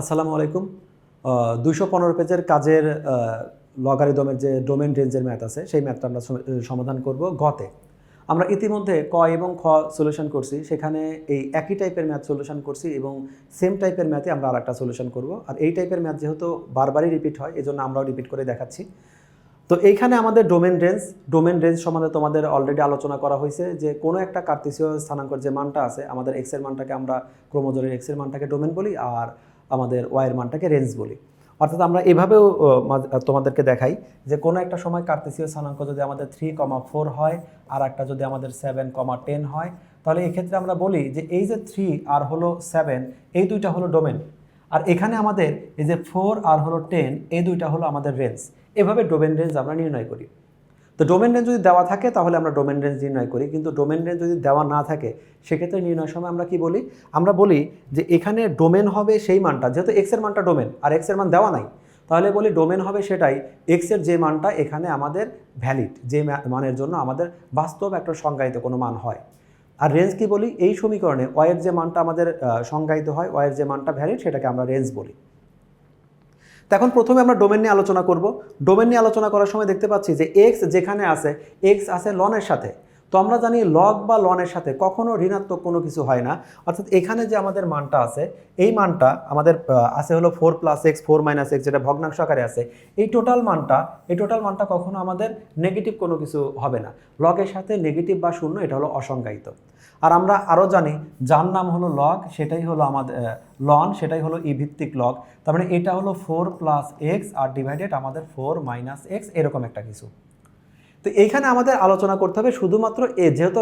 আসসালামু আলাইকুম। দুইশো পনেরো পেজের কাজের লগারিদমের যে ডোমেন রেঞ্জের ম্যাথ আছে, সেই ম্যাথটা আমরা সমাধান করব গতে। আমরা ইতিমধ্যে ক এবং খ সলিউশন করছি, সেখানে এই একই টাইপের ম্যাথ সলিউশন করছি এবং সেম টাইপের ম্যাথে আমরা আর একটা সলিউশন করব। আর এই টাইপের ম্যাথ যেহেতু বারবারই রিপিট হয় এই জন্য আমরাও রিপিট করে দেখাচ্ছি। তো এইখানে আমাদের ডোমেন রেঞ্জ ডোমেন রেঞ্জ সম্বন্ধে তোমাদের অলরেডি আলোচনা করা হয়েছে যে কোনো একটা কার্তেসীয় স্থানাঙ্কর যে মানটা আছে, আমাদের এক্সের মানটাকে আমরা ক্রোমোজোরের এক্সের মানটাকে ডোমেন বলি, আর আমাদের ওয়াইয়ের মানটাকে রেঞ্জ বলি। অর্থাৎ আমরা এভাবেও তোমাদেরকে দেখাই যে কোনো একটা সময় কার্তেসীয় স্থানাঙ্ক যদি আমাদের থ্রি কমা ফোর হয়, আর একটা যদি আমাদের সেভেন কমা টেন হয়, তাহলে এক্ষেত্রে আমরা বলি যে এই যে থ্রি আর হলো সেভেন এই দুইটা হলো ডোমেন আর এখানে আমাদের এই যে ফোর আর হলো টেন এই দুইটা হলো আমাদের রেঞ্জ এভাবে ডোমেন রেঞ্জ আমরা নির্ণয় করি। তো ডোমেন রেঞ্জ যদি দেওয়া থাকে, তাহলে আমরা ডোমেন রেঞ্জ নির্ণয় করি। কিন্তু ডোমেন রেঞ্জ যদি দেওয়া না থাকে, সেক্ষেত্রে নির্ণয় সময় আমরা কি বলি? আমরা বলি যে এখানে ডোমেন হবে সেই মানটা, যেহেতু এক্সের মানটা ডোমেন আর এক্সের মান দেওয়া নাই, তাহলে বলি ডোমেন হবে সেটাই এক্সের যে মানটা এখানে আমাদের ভ্যালিড যে মানের জন্য আমাদের বাস্তব একটা সংজ্ঞায়িত কোনো মান হয়। আর রেঞ্জ কি বলি? এই সমীকরণে ওয়ের যে মানটা আমাদের সংজ্ঞায়িত হয় ওয়ের যে মানটা ভ্যালিড সেটাকে আমরা রেঞ্জ বলি। তো এখন প্রথমে আমরা ডোমেন নিয়ে আলোচনা করব। ডোমেন নিয়ে আলোচনা করার সময় দেখতে পাচ্ছি যে এক্স যেখানে আছে এক্স আছে লনের সাথে। তো আমরা জানি লগ বা লনের সাথে কখনো ঋণাত্মক কোনো কিছু হয় না। অর্থাৎ এখানে যে আমাদের মানটা আছে, এই মানটা আমাদের আছে হলো four plus x four minus x যেটা ভগ্নাংশ আকারে আছে, এই টোটাল মানটা, এই টোটাল মানটা কখনো আমাদের নেগেটিভ কোনো কিছু হবে না। লগের সাথে নেগেটিভ বা শূন্য, এটা হলো অসংজ্ঞায়িত। আর আমরা আরও জানি, যার নাম হলো লগ সেটাই হলো আমাদের লন সেটাই হলো ইভিত্তিক ভিত্তিক লগ তার মানে এটা হলো ফোর প্লাস এক্স আর ডিভাইডেড আমাদের ফোর মাইনাস এক্স এরকম একটা কিছু। তো এইখানে আমাদের আলোচনা করতে হবে শুধুমাত্র এ যেহেতু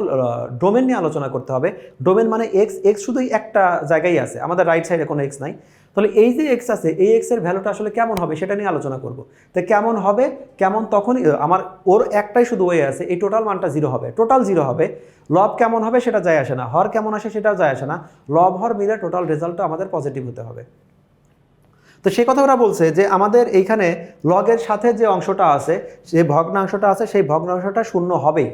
ডোমেন নিয়ে আলোচনা করতে হবে। ডোমেন মানে এক্স এক্স শুধুই একটা জায়গায় আছে। আমাদের রাইট সাইডে কোনো এক্স নাই। তাহলে এই যে এক্স আছে, এই এক্সের ভ্যালুটা আসলে কেমন হবে সেটা নিয়ে আলোচনা করব। তো কেমন হবে? কেমন তখনই আমার, ওর একটাই শুধু ওয়ে আছে, এই টোটাল মানটা জিরো হবে। টোটাল জিরো হবে লব কেমন হবে সেটা যায় আসে না, হর কেমন আসে সেটাও যায় আসে না লব হর মিলে টোটাল রেজাল্টটা আমাদের পজিটিভ হতে হবে। তো সেই কথা ওরা বলছে যে আমাদের এইখানে লগের সাথে যে অংশটা আছে, যে ভগ্নাংশটা আছে, সেই ভগ্নাংশটা শূন্য হবেই।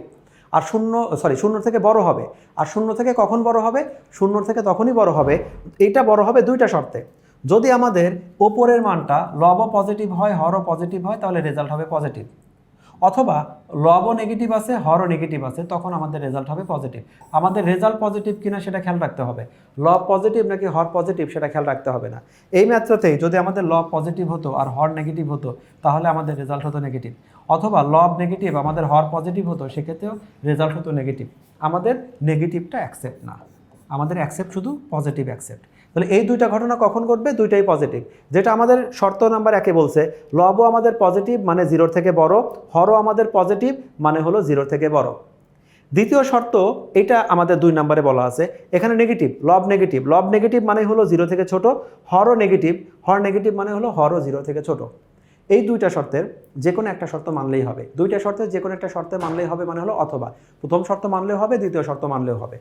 আর শূন্য সরি শূন্য থেকে বড় হবে। আর শূন্য থেকে কখন বড় হবে? শূন্য থেকে তখনই বড় হবে। এইটা বড় হবে দুইটা শর্তে। যদি আমাদের ওপরের মানটা লবও পজিটিভ হয় হরও পজিটিভ হয়, তাহলে রেজাল্ট হবে পজিটিভ অথবা লবও নেগেটিভ আছে হরও নেগেটিভ আছে, তখন আমাদের রেজাল্ট হবে পজিটিভ আমাদের রেজাল্ট পজিটিভ কিনা সেটা খেয়াল রাখতে হবে। লব পজিটিভ নাকি হর পজিটিভ সেটা খেয়াল রাখতে হবে না। এই ম্যাথটাতেই যদি আমাদের লব পজিটিভ হতো আর হর নেগেটিভ হতো, তাহলে আমাদের রেজাল্ট হতো নেগেটিভ অথবা লব নেগেটিভ আমাদের হর পজিটিভ হতো, সেক্ষেত্রেও রেজাল্ট হতো নেগেটিভ আমাদের নেগেটিভটা অ্যাকসেপ্ট না। আমাদের অ্যাকসেপ্ট শুধু পজিটিভ অ্যাকসেপ্ট তাহলে এই দুইটা ঘটনা কখন ঘটবে? দুইটাই পজিটিভ যেটা আমাদের শর্ত নাম্বার একে বলছে, লবও আমাদের পজিটিভ মানে জিরোর থেকে বড়, হরও আমাদের পজিটিভ মানে হলো জিরোর থেকে বড়। দ্বিতীয় শর্ত, এটা আমাদের দুই নম্বরে বলা আছে, এখানে নেগেটিভ লব নেগেটিভ লব নেগেটিভ মানে হলো জিরো থেকে ছোট, হরও নেগেটিভ হর নেগেটিভ মানে হলো হরও জিরো থেকে ছোট। এই দুইটা শর্তের যে কোনো একটা শর্ত মানলেই হবে। দুইটা শর্তের যে কোনো একটা শর্তে মানলেই হবে মানে হলো অথবা। প্রথম শর্ত মানলেও হবে, দ্বিতীয় শর্ত মানলেও হবে।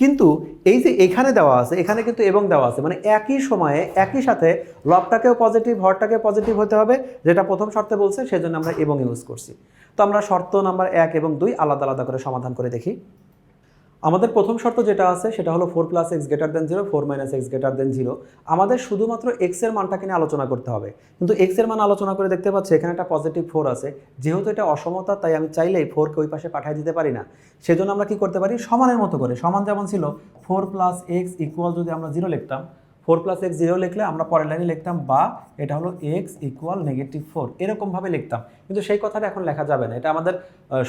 কিন্তু এই যে এখানে দেওয়া আছে, এখানে কিন্তু এবং দেওয়া আছে মানে একই সময়ে, একই সাথে লবটাকেও পজিটিভ হরটাকেও পজিটিভ হতে হবে, যেটা প্রথম শর্তে বলছে, সেজন্য আমরা এবং ইউজ করছি। তো আমরা শর্ত নাম্বার এক এবং দুই আলাদা আলাদা করে সমাধান করে দেখি। আমাদের প্রথম শর্ত যেটা আছে, সেটা হলো four plus x greater than zero four minus x greater than zero আমাদের শুধুমাত্র এক্সের মানটাকে নিয়ে আলোচনা করতে হবে। কিন্তু এক্সের মান আলোচনা করে দেখতে পাচ্ছি, এখানে একটা পজিটিভ ফোর আছে। যেহেতু এটা অসমতা, তাই আমি চাইলেই ফোরকে ওই পাশে পাঠিয়ে দিতে পারি না। সেজন্য আমরা কি করতে পারি? সমানের মতো করে, সমান যেমন ছিল ফোর প্লাস এক্স ইকুয়াল যদি আমরা জিরো লিখতাম ফোর প্লাস এক্স জিরো লিখলে আমরা পরের লাইনে লিখতাম বা এটা হলো এক্স ইকুয়াল নেগেটিভ ফোর। এরকমভাবে লিখতাম। কিন্তু সেই কথাটা এখন লেখা যাবে না। এটা আমাদের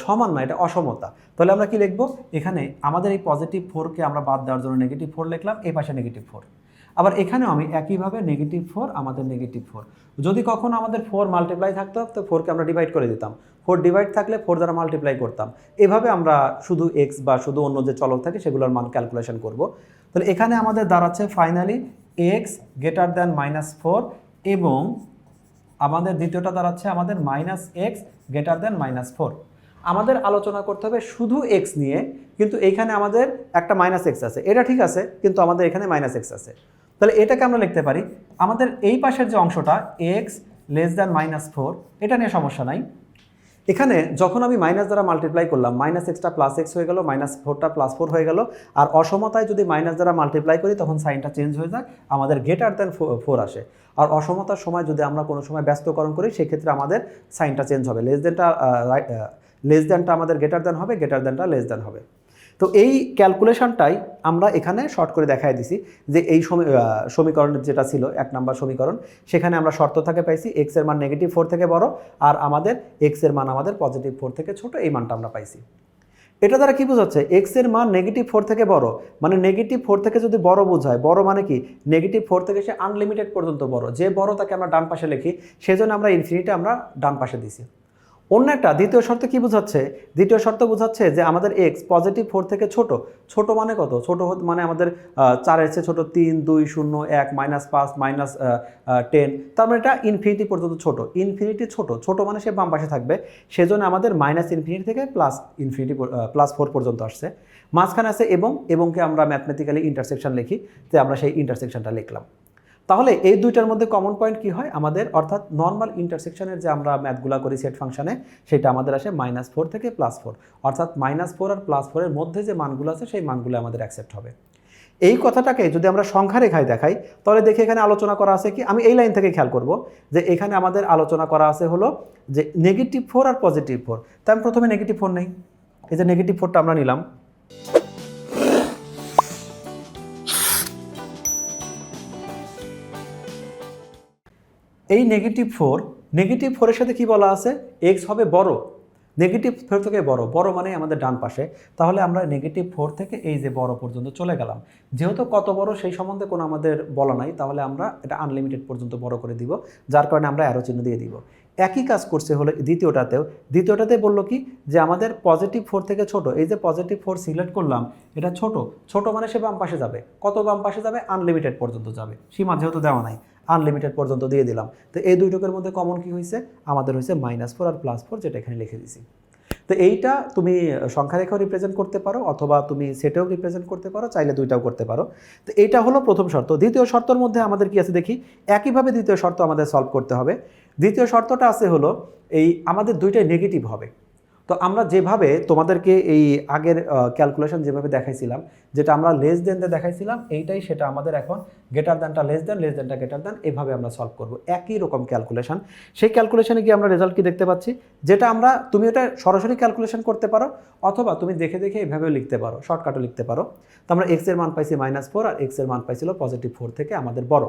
সমান না, এটা অসমতা। তাহলে আমরা কি লিখব? এখানে আমাদের এই পজিটিভ ফোরকে আমরা বাদ দেওয়ার জন্য নেগেটিভ ফোর লিখলাম, এই পাশে নেগেটিভ ফোর। আবার এখানেও আমি একইভাবে নেগেটিভ ফোর, আমাদের নেগেটিভ ফোর। যদি কখনো আমাদের ফোর মাল্টিপ্লাই থাকতো, তো ফোরকে আমরা ডিভাইড করে দিতাম। ফোর ডিভাইড থাকলে ফোর দ্বারা মাল্টিপ্লাই করতাম। এভাবে আমরা শুধু এক্স বা শুধু অন্য যে চলক থাকে, সেগুলোর মান ক্যালকুলেশন করব। তাহলে এখানে আমাদের দাঁড়াচ্ছে finally x greater than minus four এবং আমাদের দ্বিতীয়টা দাঁড়াচ্ছে আমাদের minus x greater than minus four আমাদের আলোচনা করতে হবে শুধু এক্স নিয়ে, কিন্তু এইখানে আমাদের একটা মাইনাস এক্স আছে। এটা ঠিক আছে, কিন্তু আমাদের এখানে মাইনাস এক্স আছে। তাহলে এটাকে আমরা লিখতে পারি, আমাদের এই পাশের যে অংশটা x less than minus four এটা নিয়ে সমস্যা নাই। এখানে যখন আমি মাইনাস দ্বারা মাল্টিপ্লাই করলাম মাইনাস এক্সটা প্লাস এক্স হয়ে গেল মাইনাস ফোরটা প্লাস ফোর হয়ে গেল, আর অসমতায় যদি মাইনাস দ্বারা মাল্টিপ্লাই করি, তখন সাইনটা চেঞ্জ হয়ে যায়, আমাদের গ্রেটার দেন ফোর আসে। আর অসমতার সময় যদি আমরা কোনো সময় ব্যস্তকরণ করি, সেক্ষেত্রে আমাদের সাইনটা চেঞ্জ হবে। লেস দেনটা লেস দেনটা আমাদের গ্রেটার দেন হবে গ্রেটার দেনটা লেস দেন হবে। তো এই ক্যালকুলেশনটাই আমরা এখানে শর্ট করে দেখাই দিছি যে এই সমী- সমীকরণের যেটা ছিল, এক নাম্বার সমীকরণ, সেখানে আমরা শর্ত থাকে পাইছি এক্সের মান নেগেটিভ ফোর থেকে বড় আর আমাদের এক্সের মান আমাদের পজিটিভ ফোর থেকে ছোট এই মানটা আমরা পাইছি। এটা দ্বারা কি বোঝাচ্ছে? এক্সের মান নেগেটিভ ফোর থেকে বড় মানে নেগেটিভ ফোর থেকে যদি বড় বোঝায়, বড় মানে কি? নেগেটিভ ফোর থেকে সে আনলিমিটেড পর্যন্ত বড়। যে বড় তাকে আমরা ডান পাশে লিখি, সেজন্য আমরা ইনফিনিটি আমরা ডান পাশে দিছি। অন্য একটা দ্বিতীয় শর্ত কি বোঝাচ্ছে? দ্বিতীয় শর্ত বোঝাচ্ছে যে আমাদের এক্স পজিটিভ ফোর থেকে ছোট। ছোট মানে কত? ছোট মানে আমাদের চারের চেয়ে ছোট তিন, দুই, শূন্য, এক মাইনাস পাঁচ মাইনাস টেন তার মানে এটা ইনফিনিটি পর্যন্ত ছোট। ইনফিনিটি ছোট। ছোট মানে সে বাম পাশে থাকবে। সেজন্য আমাদের মাইনাস ইনফিনিটি থেকে প্লাস ইনফিনিটি প্লাস ফোর পর্যন্ত আসছে। মাঝখানে আছে এবং এবংকে আমরা ম্যাথমেটিক্যালি ইন্টারসেকশন লিখি যে আমরা সেই ইন্টারসেকশনটা লিখলাম। তাহলে এই দুইটার মধ্যে কমন পয়েন্ট কি হয়? আমাদের অর্থাৎ নর্মাল ইন্টারসেকশনের যে আমরা ম্যাথগুলা করি সেট ফাংশনে সেটা আমাদের আসে মাইনাস ফোর থেকে প্লাস ফোর অর্থাৎ মাইনাস ফোর আর প্লাস ফোরের মধ্যে যে মানগুলো আছে, সেই মানগুলো আমাদের অ্যাকসেপ্ট হবে। এই কথাটাকে যদি আমরা সংখ্যা রেখায় দেখাই, তাহলে দেখি এখানে আলোচনা করা আছে কি? আমি এই লাইন থেকে খেয়াল করব যে এখানে আমাদের আলোচনা করা আছে হলো যে নেগেটিভ ফোর আর পজিটিভ ফোর তাই আমি প্রথমে নেগেটিভ ফোর নেই। এই যে নেগেটিভ ফোরটা আমরা নিলাম। এই নেগেটিভ ফোর নেগেটিভ ফোরের সাথে কি বলা আছে? এক্স হবে বড়। নেগেটিভ ফোর থেকে বড়। বড় মানে আমাদের ডান পাশে। তাহলে আমরা নেগেটিভ ফোর থেকে এই যে বড় পর্যন্ত চলে গেলাম। যেহেতু কত বড় সেই সম্বন্ধে কোনো আমাদের বলা নাই, তাহলে আমরা এটা আনলিমিটেড পর্যন্ত বড় করে দিব, যার কারণে আমরা অ্যারো চিহ্ন দিয়ে দিব। একই কাজ করছে হলো দ্বিতীয়টাতেও। দ্বিতীয়টাতে বলল কি? যে আমাদের পজিটিভ ফোর থেকে ছোট। এই যে পজিটিভ ফোর সিলেক্ট করলাম, এটা ছোট। ছোট মানে সে বাম পাশে যাবে। কত বাম পাশে যাবে? আনলিমিটেড পর্যন্ত যাবে। সীমা যেহেতু দেওয়া নাই। আনলিমিটেড পর্যন্ত দিয়ে দিলাম। তো এই দুইটুকের মধ্যে কমন কি হয়েছে আমাদের হয়েছে মাইনাস ফোর আর প্লাস ফোর যেটা এখানে লিখে দিছি। তো এইটা তুমি সংখ্যা রেখাও রিপ্রেজেন্ট করতে পারো অথবা তুমি সেটাও রিপ্রেজেন্ট করতে পারো, চাইলে দুইটাও করতে পারো। তো এইটা হলো প্রথম শর্ত। দ্বিতীয় শর্তর মধ্যে আমাদের কি আছে দেখি? একইভাবে দ্বিতীয় শর্ত আমাদের সলভ করতে হবে। দ্বিতীয় শর্তটা আছে হলো এই আমাদের দুইটাই নেগেটিভ হবে। তো আমরা যেভাবে তোমাদেরকে এই আগের ক্যালকুলেশন যেভাবে দেখাইছিলাম, যেটা আমরা লেস দেন দেখাইছিলাম, এইটাই সেটা আমাদের এখন গেটার দ্যানটা লেস দেন লেস দেনটা গেটার দেন এভাবে আমরা সলভ করব। একই রকম ক্যালকুলেশন সেই ক্যালকুলেশনে গিয়ে আমরা রেজাল্ট কি দেখতে পাচ্ছি? যেটা আমরা, তুমি ওটা সরাসরি ক্যালকুলেশন করতে পারো, অথবা তুমি দেখে দেখে এভাবেও লিখতে পারো শর্টকাটও লিখতে পারো। তো আমরা এক্সের মান পাইছি মাইনাস ফোর আর এক্সের মান পাইছিল পজিটিভ ফোর থেকে আমাদের বড়।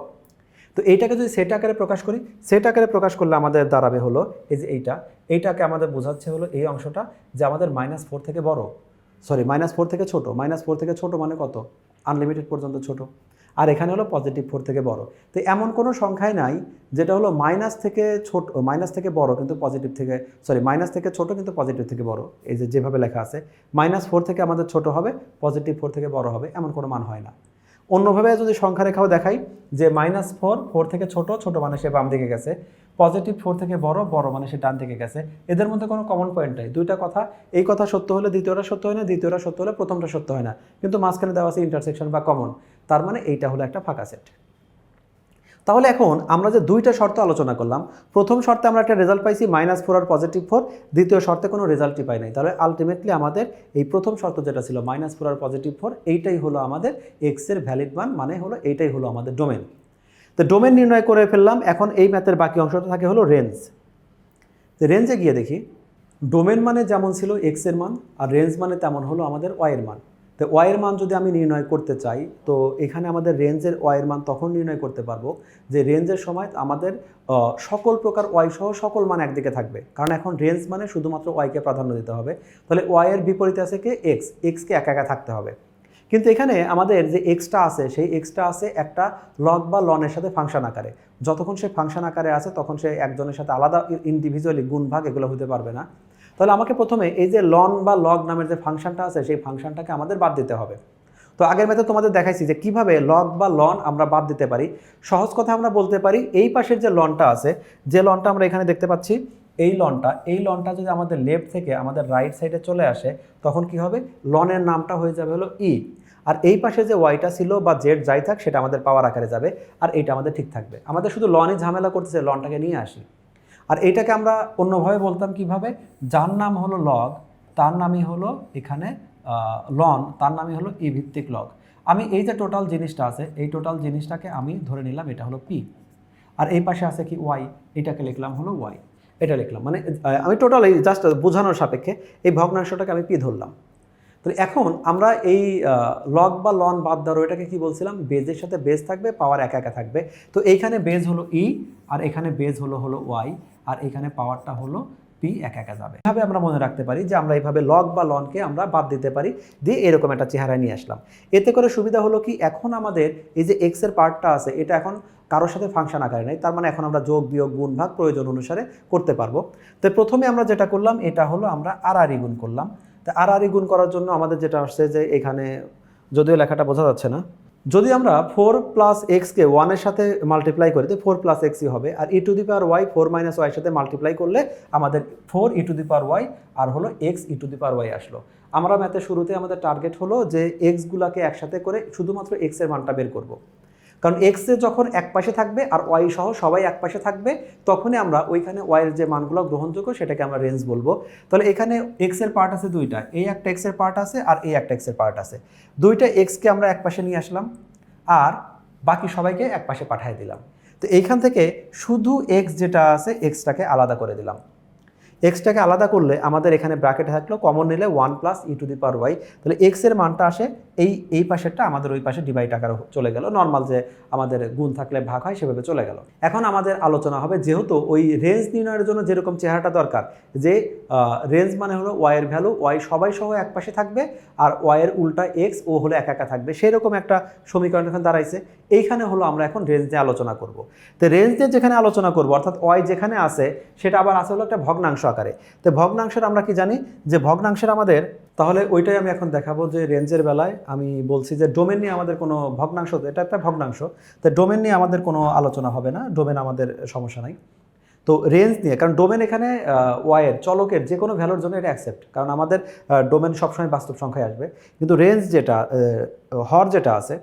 তো এইটাকে যদি সেট আকারে প্রকাশ করি সেট আকারে প্রকাশ করলে আমাদের দাঁড়াবে হলো এই যে এইটা। এইটাকে আমাদের বোঝাচ্ছে হলো এই অংশটা যে আমাদের মাইনাস ফোর থেকে বড়। সরি মাইনাস ফোর থেকে ছোট। মাইনাস ফোর থেকে ছোট মানে কত? আনলিমিটেড পর্যন্ত ছোট। আর এখানে হলো পজিটিভ ফোর থেকে বড়। তো এমন কোনো সংখ্যাই নাই যেটা হলো মাইনাস থেকে ছোট মাইনাস থেকে বড় কিন্তু পজিটিভ থেকে সরি মাইনাস থেকে ছোট কিন্তু পজিটিভ থেকে বড়। এই যে যেভাবে লেখা আছে মাইনাস ফোর থেকে আমাদের ছোট হবে পজিটিভ ফোর থেকে বড় হবে, এমন কোনো মান হয় না। অন্যভাবে যদি সংখ্যা রেখাও দেখাই, যে মাইনাস ফোর ফোর থেকে ছোট ছোট মানে সে বাম দিকে গেছে। পজিটিভ ফোর থেকে বড় বড় মানে সে ডান দিকে গেছে। এদের মধ্যে কোনো কমন পয়েন্ট নেই। দুইটা কথা, এই কথা সত্য হলে দ্বিতীয়টা সত্য হয় না, দ্বিতীয়টা সত্য হলে প্রথমটা সত্য হয় না। কিন্তু মাঝখানে দেওয়া আছে ইন্টারসেকশন বা কমন তার মানে এইটা হলো একটা ফাঁকা সেট তাহলে এখন আমরা যে দুইটা শর্ত আলোচনা করলাম, প্রথম শর্তে আমরা একটা রেজাল্ট পাইছি মাইনাস ফোর আর পজিটিভ ফোর দ্বিতীয় শর্তে কোনো রেজাল্টই পাই নাই। তাহলে আলটিমেটলি আমাদের এই প্রথম শর্ত যেটা ছিল মাইনাস ফোর আর পজিটিভ ফোর এইটাই হলো আমাদের এক্সের ভ্যালিড মান মানে হলো এইটাই হলো আমাদের ডোমেন তো ডোমেন নির্ণয় করে ফেললাম, এখন এই ম্যাথের বাকি অংশটা থাকে হলো রেঞ্জ তো রেঞ্জে গিয়ে দেখি ডোমেন মানে যেমন ছিল এক্সের মান, আর রেঞ্জ মানে তেমন হলো আমাদের ওয়াইয়ের মান। তো ওয়াইয়ের মান যদি আমি নির্ণয় করতে চাই, তো এখানে আমাদের রেঞ্জের ওয়াইয়ের মান তখন নির্ণয় করতে পারব যে রেঞ্জের সময় আমাদের সকল প্রকার ওয়াই সহ সকল মান একদিকে থাকবে। কারণ এখন রেঞ্জ মানে শুধুমাত্র ওয়াইকে প্রাধান্য দিতে হবে। তাহলে ওয়াইয়ের বিপরীতে আছে কি? এক্স। এক্সকে একা একা থাকতে হবে। কিন্তু এখানে আমাদের যে এক্সটা আছে, সেই এক্সটা আছে একটা লগ বা লনের সাথে ফাংশন আকারে। যতক্ষণ সে ফাংশন আকারে আছে, তখন সে একজনের সাথে আলাদা ইন্ডিভিজুয়ালি গুণ ভাগ এগুলো হতে পারবে না। তাহলে আমাকে প্রথমে এই যে লন বা লগ নামের যে ফাংশনটা আছে, সেই ফাংশনটাকে আমাদের বাদ দিতে হবে। তো আগের ম্যাথে তোমাদের দেখাইছি যে কীভাবে লগ বা লন আমরা বাদ দিতে পারি। সহজ কথা আমরা বলতে পারি, এই পাশের যে লনটা আছে, যে লনটা আমরা এখানে দেখতে পাচ্ছি, এই লনটা এই লনটা যদি আমাদের লেফট থেকে আমাদের রাইট সাইডে চলে আসে, তখন কি হবে? লনের নামটা হয়ে যাবে হলো ই আর এই পাশে যে ওয়াইটা ছিল বা জেড যাই থাক, সেটা আমাদের পাওয়ার আকারে যাবে, আর এইটা আমাদের ঠিক থাকবে। আমাদের শুধু লনই ঝামেলা করতেছে লনটাকে নিয়ে আসি। আর এইটাকে আমরা অন্যভাবে বলতাম কীভাবে? যার নাম হলো লগ তার নামই হলো এখানে লন তার নামই হলো ই ভিত্তিক লগ আমি এই যে টোটাল জিনিসটা আছে, এই টোটাল জিনিসটাকে আমি ধরে নিলাম, এটা হলো পি আর এই পাশে আছে কি ওয়াই এটাকে লিখলাম হলো ওয়াই এটা লিখলাম মানে আমি টোটাল এই জাস্ট বোঝানোর সাপেক্ষে এই ভগ্নাংশটাকে আমি পি ধরলাম। তো এখন আমরা এই লগ বা লন বাদ দেওয়ার ওইটাকে কি বলছিলাম? বেজের সাথে বেজ থাকবে পাওয়ার একা একা থাকবে। তো এইখানে বেজ হলো ই আর এখানে বেজ হলো হলো ওয়াই আর এখানে পাওয়ারটা হলো পি একা একা যাবে। এভাবে আমরা মনে রাখতে পারি যে আমরা এইভাবে লগ বা লনকে আমরা বাদ দিতে পারি, দিয়ে এরকম একটা চেহারা নিয়ে আসলাম। এতে করে সুবিধা হলো কি? এখন আমাদের এই যে এক্সের পার্টটা আছে, এটা এখন কারোর সাথে ফাংশন আকারে নেই, তার মানে এখন আমরা যোগ, বিয়োগ, গুণ, ভাগ প্রয়োজন অনুসারে করতে পারব। তো প্রথমে আমরা যেটা করলাম, এটা হলো আমরা আর আর গুণ করলাম। তো আর আর গুণ করার জন্য আমাদের যেটা আসছে যে এখানে যদিও লেখাটা বোঝা যাচ্ছে না, যদি আমরা ফোর প্লাস এক্সকে ওয়ানের সাথে মাল্টিপ্লাই করি তো ফোর প্লাস এক্সই হবে। আর e to the power y four minus ওয়াইয়ের সাথে মাল্টিপ্লাই করলে আমাদের four e to the power y আর হলো x e to the power y আসলো। আমরা ম্যাথের শুরুতে আমাদের টার্গেট হলো যে এক্সগুলোকে একসাথে করে শুধুমাত্র এক্সের মানটা বের করব। কারণ এক্সে যখন এক পাশে থাকবে আর ওয়াই সহ সবাই এক পাশে থাকবে, তখনই আমরা ওইখানে ওয়াইয়ের যে মানগুলো গ্রহণযোগ্য সেটাকে আমরা রেঞ্জ বলব। তাহলে এখানে এক্সের পার্ট আছে দুইটা। এই একটা এক্সের পার্ট আছে আর এই একটা এক্সের পার্ট আছে। দুইটা এক্সকে আমরা এক পাশে নিয়ে আসলাম আর বাকি সবাইকে এক পাশে পাঠিয়ে দিলাম। তো এইখান থেকে শুধু এক্স যেটা আছে এক্সটাকে আলাদা করে দিলাম। এক্সটাকে আলাদা করলে আমাদের এখানে ব্র্যাকেট থাকল কমন নিলে one plus e to the power y তাহলে এক্সের মানটা আসে এই এই পাশেরটা, আমাদের ওই পাশে ডিভাইড আকারে চলে গেল। নর্মাল যে আমাদের গুণ থাকলে ভাগ হয়, সেভাবে চলে গেল। এখন আমাদের আলোচনা হবে যেহেতু ওই রেঞ্জ নির্ণয়ের জন্য যেরকম চেহারাটা দরকার, যে রেঞ্জ মানে হলো ওয়াইয়ের ভ্যালু ওয়াই সবাই সহ এক পাশে থাকবে, আর ওয়াইয়ের উল্টা এক্স ও হলো একা একা থাকবে। সেই রকম একটা সমীকরণ এখন দাঁড়াইছে। এইখানে হলো আমরা এখন রেঞ্জ নিয়ে আলোচনা করব। তো রেঞ্জ নিয়ে যেখানে আলোচনা করব, অর্থাৎ ওয়াই যেখানে আছে, সেটা আবার আছে হলো একটা ভগ্নাংশ আকারে। তো ভগ্নাংশের আমরা কি জানি? যে ভগ্নাংশের আমাদের, তাহলে ওইটাই আমি এখন দেখাবো যে রেঞ্জের বেলায় আমি বলছি যে ডোমেন নিয়ে আমাদের কোনো ভগ্নাংশ এটা একটা ভগ্নাংশ। তো ডোমেন নিয়ে আমাদের কোনো আলোচনা হবে না, ডোমেন আমাদের সমস্যা নাই। তো রেঞ্জ নিয়ে, কারণ ডোমেন এখানে ওয়াইয়ের চলকের যে কোনো ভ্যালুর জন্য এটা অ্যাকসেপ্ট কারণ আমাদের ডোমেন সবসময় বাস্তব সংখ্যায় আসবে। কিন্তু রেঞ্জ যেটা হর যেটা আছে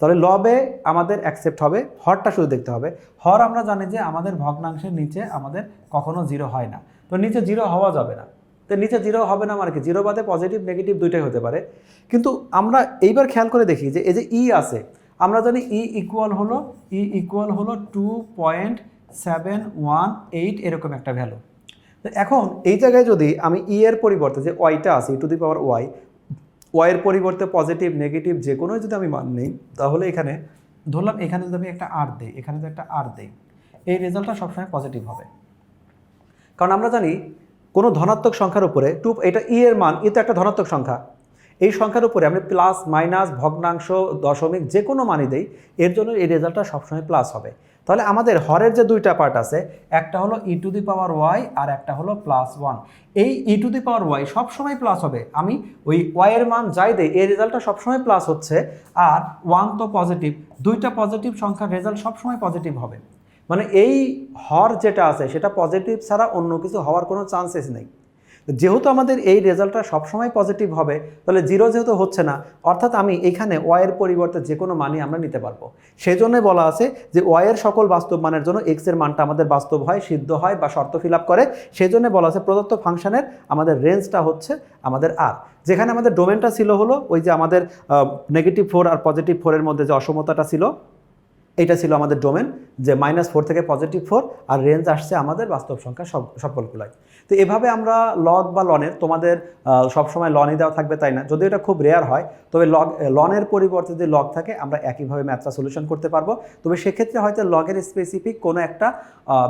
তাহলে লবে আমাদের অ্যাকসেপ্ট হবে, হরটা শুধু দেখতে হবে। হর আমরা জানি যে আমাদের ভগ্নাংশের নিচে আমাদের কখনো জিরো হয় না। তো নিচে জিরো হওয়া যাবে না। তো নিচে জিরো হবে না মানে কি? জিরো বাদে পজিটিভ নেগেটিভ দুইটাই হতে পারে। কিন্তু আমরা এইবার খেয়াল করে দেখি যে এই যে ই আছে, আমরা জানি ই ইকুয়াল হলো ই ইকুয়াল হলো two point seven one eight এরকম একটা ভ্যালু তো এখন এই জায়গায় যদি আমি ই এর পরিবর্তে যে ওয়াইটা আছে টু দি পাওয়ার ওয়াই ওয়াইয়ের পরিবর্তে পজিটিভ নেগেটিভ যে কোনো যদি আমি মান নেই, তাহলে এখানে ধরলাম এখানে যদি আমি একটা আর দিই, এখানে যদি একটা আর দিই, এই রেজাল্টটা সবসময় পজিটিভ হবে। কারণ আমরা জানি কোনো ধনাত্মক সংখ্যার উপরে টু, এটা ই এর মান ই তো একটা ধনাত্মক সংখ্যা। এই সংখ্যার উপরে আমি প্লাস মাইনাস ভগ্নাংশ, দশমিক যে কোনো মানই দেই, এর জন্য এই রেজাল্টটা সবসময় প্লাস হবে। তাহলে আমাদের হরের যে দুইটা পার্ট আছে, একটা হলো ই টু দি পাওয়ার ওয়াই আর একটা হলো প্লাস ওয়ান এই e to the power y সবসময় প্লাস হবে। আমি ওই ওয়াই এর মান যাই দেয় এই রেজাল্টটা সবসময় প্লাস হচ্ছে আর ওয়ান তো পজিটিভ দুইটা পজিটিভ সংখ্যার রেজাল্ট সবসময় পজিটিভ হবে। মানে এই হর যেটা আছে, সেটা পজিটিভ ছাড়া অন্য কিছু হওয়ার কোনো চান্সেস নেই। যেহেতু আমাদের এই রেজাল্টটা সবসময় পজিটিভ হবে, তাহলে জিরো যেহেতু হচ্ছে না, অর্থাৎ আমি এখানে ওয়াইয়ের পরিবর্তে যে কোনো মানই আমরা নিতে পারব। সেই জন্যই বলা আছে যে ওয়াইয়ের সকল বাস্তব মানের জন্য এক্সের মানটা আমাদের বাস্তব হয়, সিদ্ধ হয় বা শর্ত ফিল আপ করে। সেই জন্য বলা আছে প্রদত্ত ফাংশনের আমাদের রেঞ্জটা হচ্ছে আমাদের আর যেখানে আমাদের ডোমেনটা ছিল হলো ওই যে আমাদের নেগেটিভ ফোর আর পজিটিভ ফোরের মধ্যে যে অসমতাটা ছিল, এটা ছিল আমাদের ডোমেন, যে মাইনাস ফোর থেকে পজিটিভ ফোর আর রেঞ্জ আসছে আমাদের বাস্তব সংখ্যা সব সকলগুলাই তো এভাবে আমরা লগ বা লনের তোমাদের সবসময় লনই দেওয়া থাকবে, তাই না? যদি এটা খুব রেয়ার হয়, তবে লগ লনের পরিবর্তে যদি লগ থাকে, আমরা একইভাবে ম্যাথটা সলিউশন করতে পারব। তবে সেক্ষেত্রে হয়তো লগের স্পেসিফিক কোনো একটা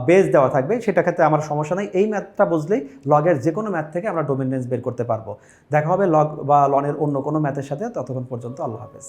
বেস দেওয়া থাকবে। সেটা ক্ষেত্রে আমার সমস্যা নেই। এই ম্যাথটা বুঝলেই লগের যে কোনো ম্যাথ থেকে আমরা ডোমেন রেঞ্জ বের করতে পারব। দেখা হবে লগ বা লনের অন্য কোনো ম্যাথের সাথে। ততক্ষণ পর্যন্ত আল্লাহ হাফেজ।